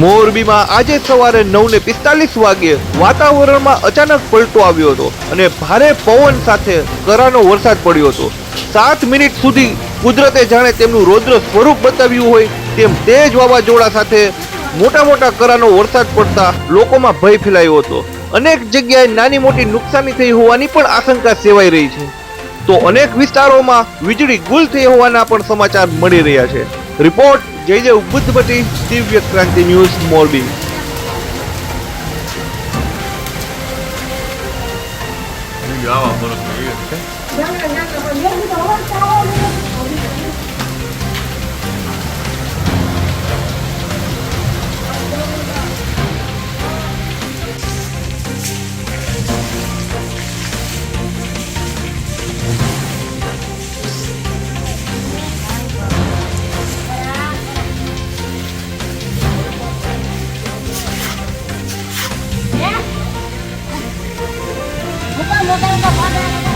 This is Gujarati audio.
મોરબીમાં આજે સવારે નવ ને પિસ્તાલીસ વાગે વાતાવરણમાં અચાનક પલટો આવ્યો હતો અને ભારે પવન સાથે કરાનો વરસાદ પડ્યો હતો. સાત મિનિટ સુધી કુદરતે જાણે તેમનું રૌદ્ર સ્વરૂપ બતાવ્યું હોય તેમ તેજ વાવાઝોડા સાથે મોટા મોટા કરાનો વરસાદ પડતા લોકોમાં ભય ફેલાયો હતો. અનેક જગ્યાએ નાની મોટી નુકસાની થઈ હોવાની પણ આશંકા સેવાઈ રહી છે. તો અનેક વિસ્તારોમાં વીજળી ગુલ થઈ હોવાના પણ સમાચાર મળી રહ્યા છે. રિપોર્ટ જય જય ભટ્ટી દિવ્ય ક્રાંતિ ન્યૂઝ મોરબી આવા બરફ મોટા મોટા